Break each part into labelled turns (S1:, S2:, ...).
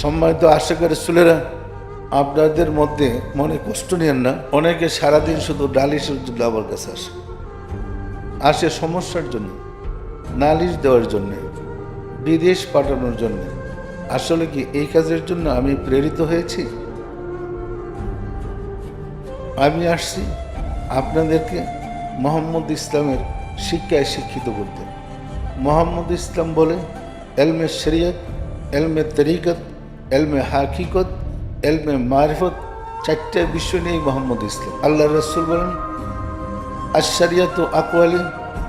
S1: সম্মানিত আশেকের চুলেরা আপনাদের মধ্যে মনে কষ্ট নেন না। অনেকে সারাদিন শুধু ডালিশের জন্য আমার কাছে আসে। আসে সমস্যার জন্য, নালিশ দেওয়ার জন্যে, বিদেশ পাঠানোর জন্য। আসলে কি এই কাজের জন্য আমি প্রেরিত হয়েছি? আমি আসছি আপনাদেরকে মোহাম্মদ ইসলামের শিক্ষায় শিক্ষিত করতে। মোহাম্মদ ইসলাম বলে, এলমে শরিয়ত, এলমে তরিকত এলমে হাকিকত, এলমে মারিফত, চারটে বিষয় নিয়েই মোহাম্মদ ইসলাম। আল্লাহ রসুল বলেন আশারিয়াত আকওয়ালি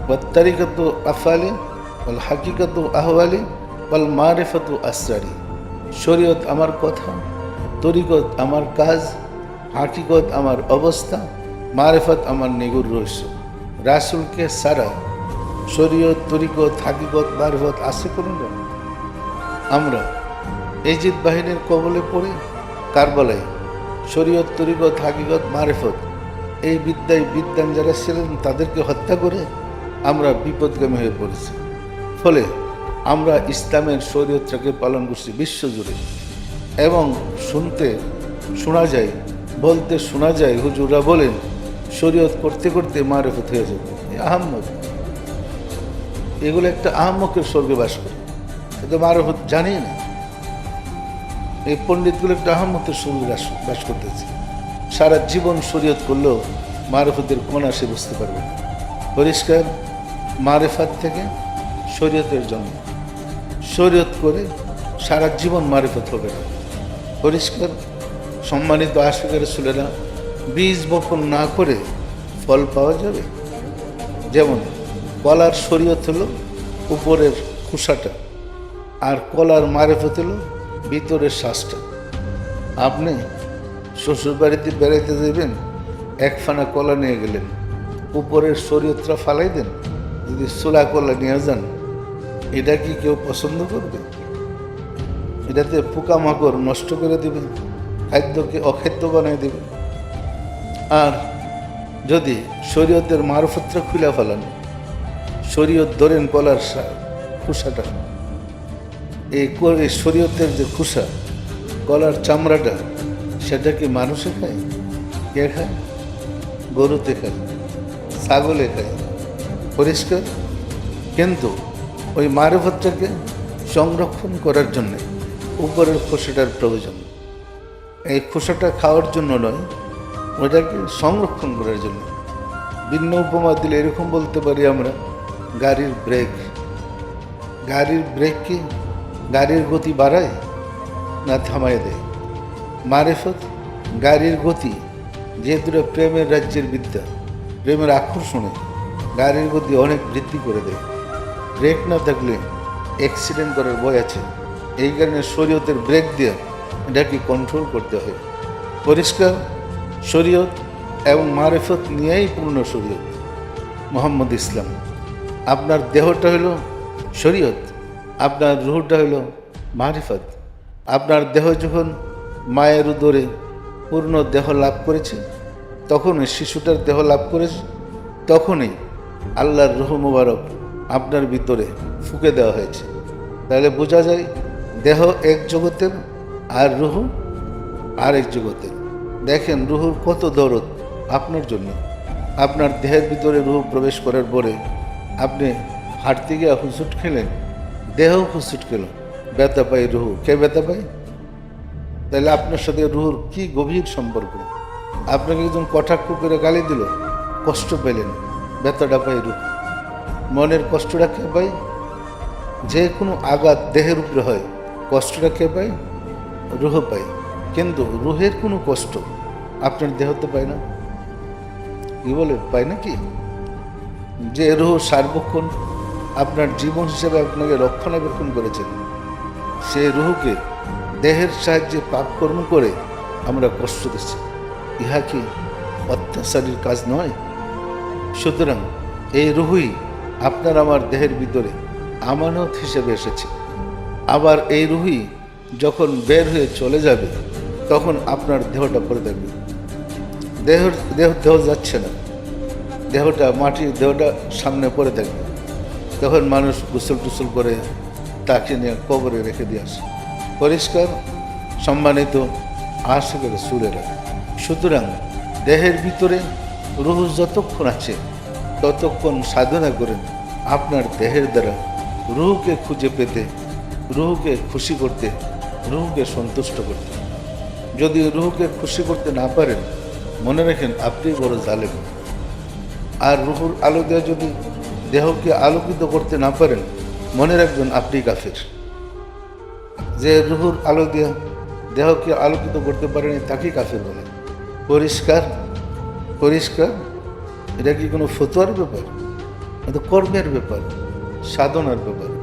S1: ওয়া তরিকত আফালি ওয়াল হাকিকত আহওয়ালি ওয়াল মারিফত আসরারি। শরীয়ত আমার কথা, তরিকত আমার কাজ, হাকিকত আমার অবস্থা, মারেফত আমার নিগুর রহস্য। রাসুলকে সারা শরীয়ত, তরিকত, হাকিকত, মারেফত আছে কোনো আমরা এজিদ বাহিনীর কবলে পড়ে কারবালায় শরীয়ত তরিকত হাকিকত মারেফত। এই বিদ্যায় বিদ্যান যারা ছিলেন তাদেরকে হত্যা করে আমরা বিপদগামী হয়ে পড়েছি। ফলে আমরা ইসলামের শরীয়তটাকে পালন করছি বিশ্বজুড়ে। এবং শুনতে শোনা যায়, বলতে শোনা যায় হুজুরা বলেন, শরীয়ত করতে করতে মারেফত হয়ে যাবে। আহম্মদ এগুলো একটা আহম্মকের স্বর্গে বাস করে। কিন্তু মারেফত জানি না। এই পণ্ডিতগুলো একটা আহম্মতের স্বর্গে বাস করতেছে। সারা জীবন শরীয়ত করলেও মারেফতের কোন সে বুঝতে পারবে না। পরিষ্কার, মারেফাত থেকে শরীয়তের জন্ম। শরীয়ত করে সারা জীবন মারেফত হবে না। পরিষ্কার, সম্মানিত আশিকের ছেলেরা বীজ বপন না করে ফল পাওয়া যাবে? যেমন কলার শরীয়ত হলো উপরের খোসাটা, আর কলার মারেফত হলো ভিতরের শ্বাসটা আপনি শ্বশুর বাড়িতে বেড়াইতে যাবেন এক ফানা কলা নিয়ে গেলেন। উপরের শরীয়তটা ফালাই দেন, যদি সোলা কলা নিয়ে যান, এটা কি কেউ পছন্দ করবে? এটাতে পোকামাকড় নষ্ট করে দেবে খাদ্যকে অখাদ্য বানিয়ে দেবে আর যদি শরীয়তের মারফতটা খুলে ফেলান, শরীয়ত ধরেন কলার খোসাটা এই শরীয়তের যে খোসা, গলার চামড়াটা, সেটা কি মানুষে খায়? কে খায়? গরুতে খায়, ছাগলে খায়। পরিষ্কার? কিন্তু ওই মারফতটাকে সংরক্ষণ করার জন্যে উপরের খোসাটার প্রয়োজন। এই খোসাটা খাওয়ার জন্য নয়, ওটাকে সংরক্ষণ করার জন্য। ভিন্ন উপমা দিলে এরকম বলতে পারি আমরা, গাড়ির ব্রেক গাড়ির ব্রেক কি গাড়ির গতি বাড়ায় না থামায় দেয়। মারেফত, গাড়ির গতি যেহেতু প্রেমের রাজ্যের বিদ্যা, প্রেমের আকর্ষণে গাড়ির গতি অনেক বৃদ্ধি করে দেয়। ব্রেক না থাকলে অ্যাক্সিডেন্ট করার ভয় আছে। এই কারণে শরীয়তের ব্রেক দিয়ে এটাকে কন্ট্রোল করতে হয়। পরিষ্কার, শরীয়ত এবং মারেফত নিয়েই পূর্ণ শরীয়ত। মোহাম্মদ ইসলাম, আপনার দেহটা হলো শরীয়ত। আপনার রুহটা হলো মারিফত। আপনার দেহ যখন মায়ের উদরে পূর্ণ দেহ লাভ করেছে, তখনই শিশুটার দেহ লাভ করেছে, তখনই আল্লাহর রুহ মুবারক আপনার ভিতরে ফুকে দেওয়া হয়েছে। তাহলে বোঝা যায় দেহ এক জগতের আর রুহ আরেক জগতের। দেখেন রুহুর কত দরদ আপনার জন্য। আপনার দেহের ভিতরে রুহ প্রবেশ করার পরে আপনি হাঁটতে গিয়ে হুসুট খেলেন দেহ হুসুট খেল ব্যথা পাই রুহু। কে ব্যথা পায়? তাহলে আপনার সাথে রুহুর কি গভীর সম্পর্ক? আপনাকে একজন কটাক্ষ করে গালি দিল, কষ্ট পেলেন। ব্যথাটা পাই রুহ। মনের কষ্টটা কে পাই যে কোনো আঘাত দেহের উপরে হয়, কষ্টটা কে পায়? রুহ পায়। কিন্তু রুহের কোনো কষ্ট আপনার দেহ তো পায় না। কি বলে পায় না কি যে রুহ সার্বক্ষণ আপনার জীবন হিসেবে আপনাকে রক্ষণাবেক্ষণ করেছেন। সেই রুহুকে দেহের সাহায্যে পাপ কর্ম করে আমরা কষ্ট দিচ্ছি। ইহা কি অত্যাচারীর কাজ নয়? সুতরাং এই রুহুই আপনার আমার দেহের ভিতরে আমানত হিসেবে এসেছে। আবার এই রুহি যখন বের হয়ে চলে যাবে, তখন আপনার দেহটা পড়ে থাকবে। দেহ দেহ দেহ যাচ্ছে না। দেহটা, মাটির দেহটা সামনে পড়ে থাকবে। তখন মানুষ গোসল টুসল করে তাকে নিয়ে কবরে রেখে দিয়ে আসে। পরিষ্কার, সম্মানিত আশেকের সুরেরা। সুতরাং দেহের ভিতরে রুহ যতক্ষণ আছে, ততক্ষণ সাধনা করেন আপনার দেহের দ্বারা রুহকে খুঁজে পেতে, রুহকে খুশি করতে, রুহকে সন্তুষ্ট করতে। যদি রুহকে খুশি করতে না পারেন, মনে রাখেন আপনি বড় জালেম। আর রুহুর আলো দেওয়া যদি দেহকে আলোকিত করতে না পারেন, মনে রাখবেন আপনি কাফের। যে রুহুর আলো দিয়ে দেহকে আলোকিত করতে পারেনি, তাকে কাফের বলে। পরিষ্কার? পরিষ্কার? এটা কি কোনো ফতুয়ার ব্যাপার? কর্মের ব্যাপার, সাধনার ব্যাপার।